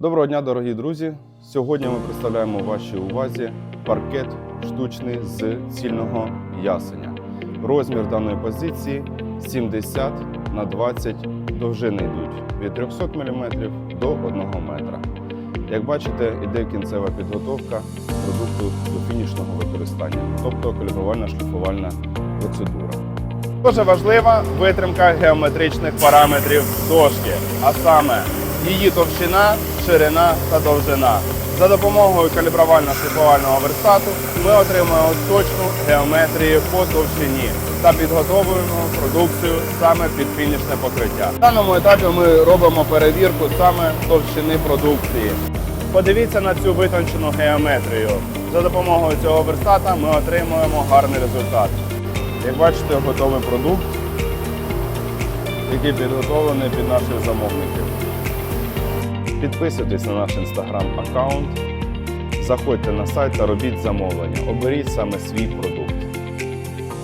Доброго дня, дорогі друзі! Сьогодні ми представляємо вашій увазі паркет штучний з цільного ясеня. Розмір даної позиції 70 на 20 довжини йдуть від 300 мм до 1 метра. Як бачите, іде кінцева підготовка продукту до фінішного використання, тобто калібрувальна шліфувальна процедура. Дуже важлива витримка геометричних параметрів дошки, а саме її товщина, ширина та довжина. За допомогою калібровально-шліфувального верстату ми отримуємо точну геометрію по товщині та підготовуємо продукцію саме під фінішне покриття. В даному етапі ми робимо перевірку саме товщини продукції. Подивіться на цю витончену геометрію. За допомогою цього верстата ми отримуємо гарний результат. Як бачите, готовий продукт, який підготовлений під наших замовників. Підписуйтесь на наш інстаграм аккаунт, заходьте на сайт та робіть замовлення. Оберіть саме свій продукт.